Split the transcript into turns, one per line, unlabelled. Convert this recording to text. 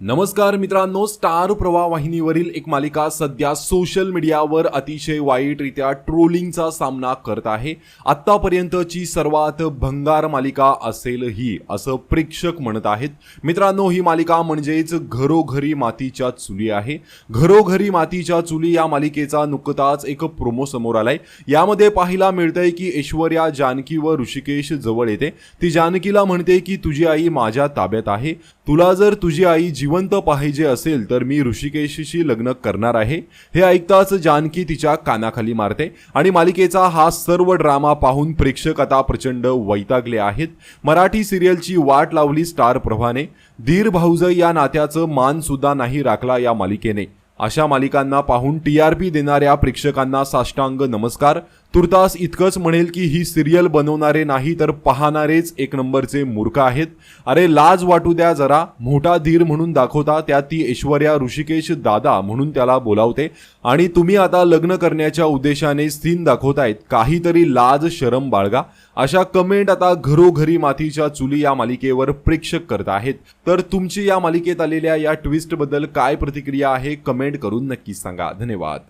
नमस्कार मित्रांनो स्टार प्रवाह वाहिनीवरील एक मालिका सध्या सोशल मीडियावर अतिशय वाईटरित्या ट्रोलिंगचा सामना करत आहे. आत्तापर्यंतची सर्वात भंगार मालिका असेल ही असं प्रेक्षक म्हणत आहेत. मित्रांनो ही मालिका म्हणजेच घरोघरी मातीच्या चुली आहे. घरोघरी मातीच्या चुली या मालिकेचा नुकताच एक प्रोमो समोर आलाय. यामध्ये पाहायला मिळतंय की ऐश्वर्या जानकी व ऋषिकेश जवळ येते. ती जानकीला म्हणते की तुझी आई माझ्या ताब्यात आहे. तुला जर तुझी आई जिवंत पाहिजे असेल तर मी ऋषिकेशशी लग्न करणार आहे. हे ऐकताच जानकी तिच्या कानाखाली मारते आणि मालिकेचा हा सर्व ड्रामा पाहून प्रेक्षक आता प्रचंड वैतागले आहेत. मराठी सिरियलची वाट लावली स्टार प्रभाने. धीर भाऊजय या नात्याचं मान सुद्धा नाही राखला या मालिकेने. अशा मालिकांना पाहून टी आर पी देणाऱ्या प्रेक्षकांना साष्टांग नमस्कार. तुर्तास इतकंच म्हणेल की ही सिरियल बनवणारे नाही तर पाहणारेच एक नंबरचे मूर्ख आहेत. अरे लाज वाटू द्या जरा. मोठा धीर म्हणून दाखवता त्यात ती ऐश्वर्या ऋषिकेश दादा म्हणून त्याला बोलावते. आणि तुम्ही आता लग्न करण्याच्या उद्देशाने सीन दाखवतायत. काहीतरी लाज शरम बाळगा. अशा कमेंट आता घरोघरी मातीच्या चुली या मालिकेवर प्रेक्षक करत आहेत. तर तुमची या मालिकेत आलेल्या या ट्विस्टबद्दल काय प्रतिक्रिया आहे कमेंट करून नक्की सांगा. धन्यवाद.